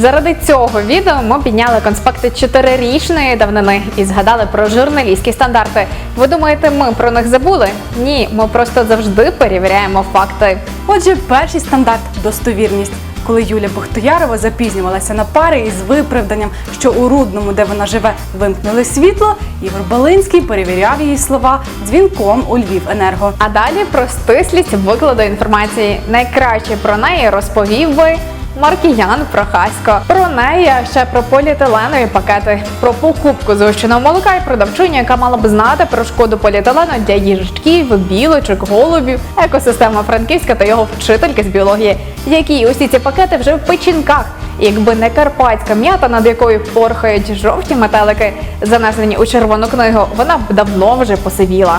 Заради цього відео ми підняли конспекти чотирирічної давнини і згадали про журналістські стандарти. Ви думаєте, ми про них забули? Ні, ми просто завжди перевіряємо факти. Отже, перший стандарт достовірність. Коли Юля Бахтоярова запізнювалася на пари із виправданням, що у Рудному, де вона живе, вимкнули світло, Ігор Балинський перевіряв її слова дзвінком у Львівенерго. А далі про стислість викладу інформації. Найкраще про неї розповів би Маркіян Прохасько. Про неї, а ще про поліетиленові пакети, про покупку згущеного молока і продавчиню, яка мала б знати про шкоду поліетилену для їжачків, білочок, голубів, екосистема Франківська та його вчительки з біології, які усі ці пакети вже в печінках. Якби не карпатська м'ята, над якою порхають жовті метелики, занесені у червону книгу, вона б давно вже посивіла.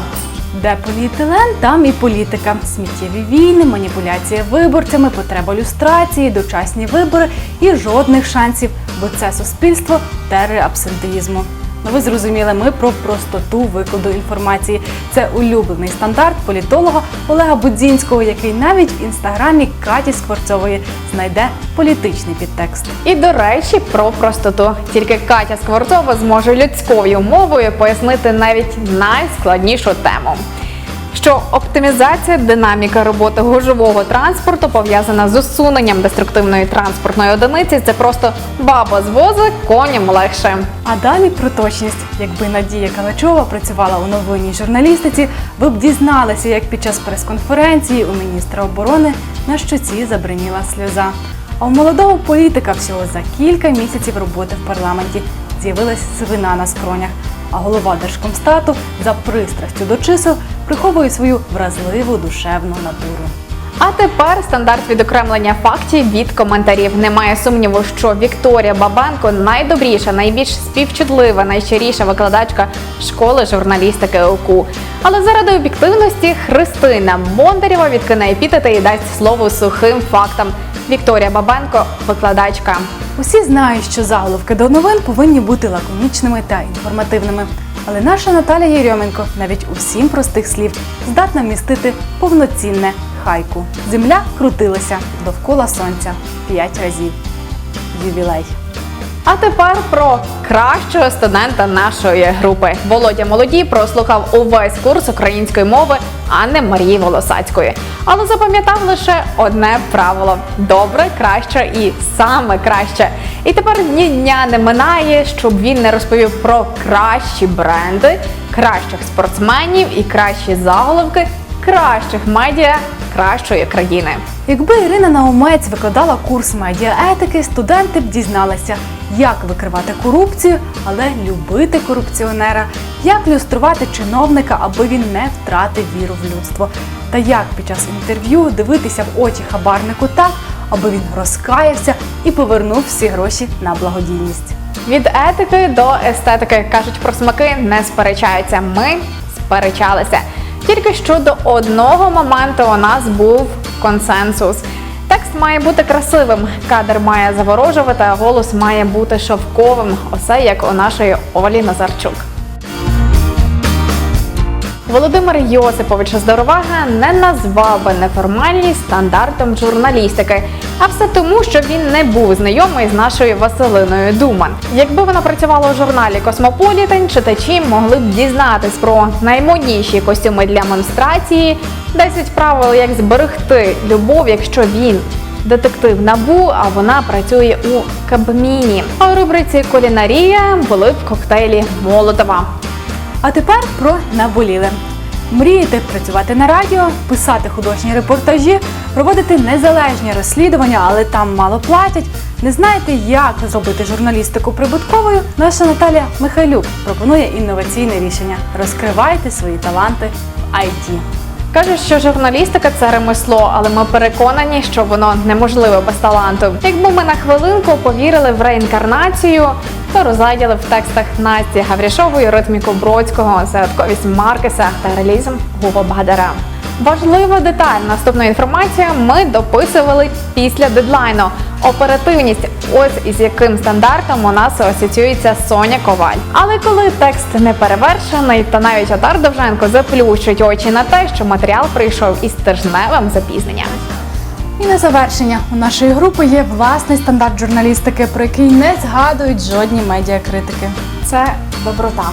Де поліетилен, там і політика. Сміттєві війни, маніпуляція виборцями, потреба люстрації, дочасні вибори і жодних шансів, бо це суспільство тери абсентеїзму. Ну, ви зрозуміли, ми про простоту викладу інформації. Це улюблений стандарт політолога Олега Будзінського, який навіть в інстаграмі Каті Скворцової знайде політичний підтекст. І до речі, про простоту. Тільки Катя Скворцова зможе людською мовою пояснити навіть найскладнішу тему. Що оптимізація динаміка роботи гужового транспорту пов'язана з усуненням деструктивної транспортної одиниці. Це просто баба з воза коням легше. А далі про точність. Якби Надія Калачова працювала у новинній журналістиці, ви б дізналися, як під час прес-конференції у міністра оборони на щоці забриніла сльоза. А у молодого політика всього за кілька місяців роботи в парламенті з'явилась свина на скронях. А голова Держкомстату за пристрастю до чисел приховує свою вразливу душевну натуру. А тепер стандарт відокремлення фактів від коментарів. Немає сумніву, що Вікторія Бабенко найдобріша, найбільш співчутлива, найщиріша викладачка школи журналістики ОКУ. Але заради об'єктивності Христина Бондарєва відкине епітети і дасть слово сухим фактам. Вікторія Бабенко викладачка. Усі знають, що заголовки до новин повинні бути лаконічними та інформативними. Але наша Наталя Єрьоменко навіть у сім простих слів здатна вмістити повноцінне хайку. Земля крутилася довкола сонця п'ять разів. Ювілей. А тепер про кращого студента нашої групи. Володя Молоді прослухав увесь курс української мови Анни Марії Волосацької. Але запам'ятав лише одне правило: добре, краще і саме краще. І тепер ні дня не минає, щоб він не розповів про кращі бренди, кращих спортсменів і кращі заголовки кращих медіа кращої країни. Якби Ірина Наумець викладала курс медіаетики, студенти б дізналися, як викривати корупцію, але любити корупціонера, як люструвати чиновника, аби він не втратив віру в людство, та як під час інтерв'ю дивитися в очі хабарнику так, аби він розкаявся і повернув всі гроші на благодійність. Від етики до естетики кажуть про смаки не сперечаються. Ми сперечалися. Тільки щодо одного моменту у нас був консенсус. Текст має бути красивим, кадр має заворожувати, а голос має бути шовковим. Усе як у нашої Олі Назарчук. Володимир Йосипович Здоровага не назвав би неформальність стандартом журналістики, а все тому, що він не був знайомий з нашою Василиною Думан. Якби вона працювала у журналі Космополітен, читачі могли б дізнатись про наймодніші костюми для монстрації, 10 правил, як зберегти любов, якщо він. Детектив набу, а вона працює у Кабміні. А у рубриці Кулінарія були б коктейлі Молотова. А тепер про наболіле. Мрієте працювати на радіо, писати художні репортажі, проводити незалежні розслідування, але там мало платять. Не знаєте, як зробити журналістику прибутковою? Наша Наталія Михайлюк пропонує інноваційне рішення. Розкривайте свої таланти в IT. Кажуть, що журналістика це ремесло, але ми переконані, що воно неможливе без таланту. Якби ми на хвилинку повірили в реінкарнацію, то розгляділи в текстах Насті Гаврішової, ритміку Бродського, загадковість Маркеса та реалізм Гуго Бадара. Важлива деталь наступної інформації ми дописували після дедлайну. Оперативність, ось із яким стандартом у нас асоціюється Соня Коваль. Але коли текст не перевершений, то навіть Отар Довженко заплющить очі на те, що матеріал прийшов із тижневим запізненням. І на завершення у нашої групи є власний стандарт журналістики, про який не згадують жодні медіакритики. Це доброта.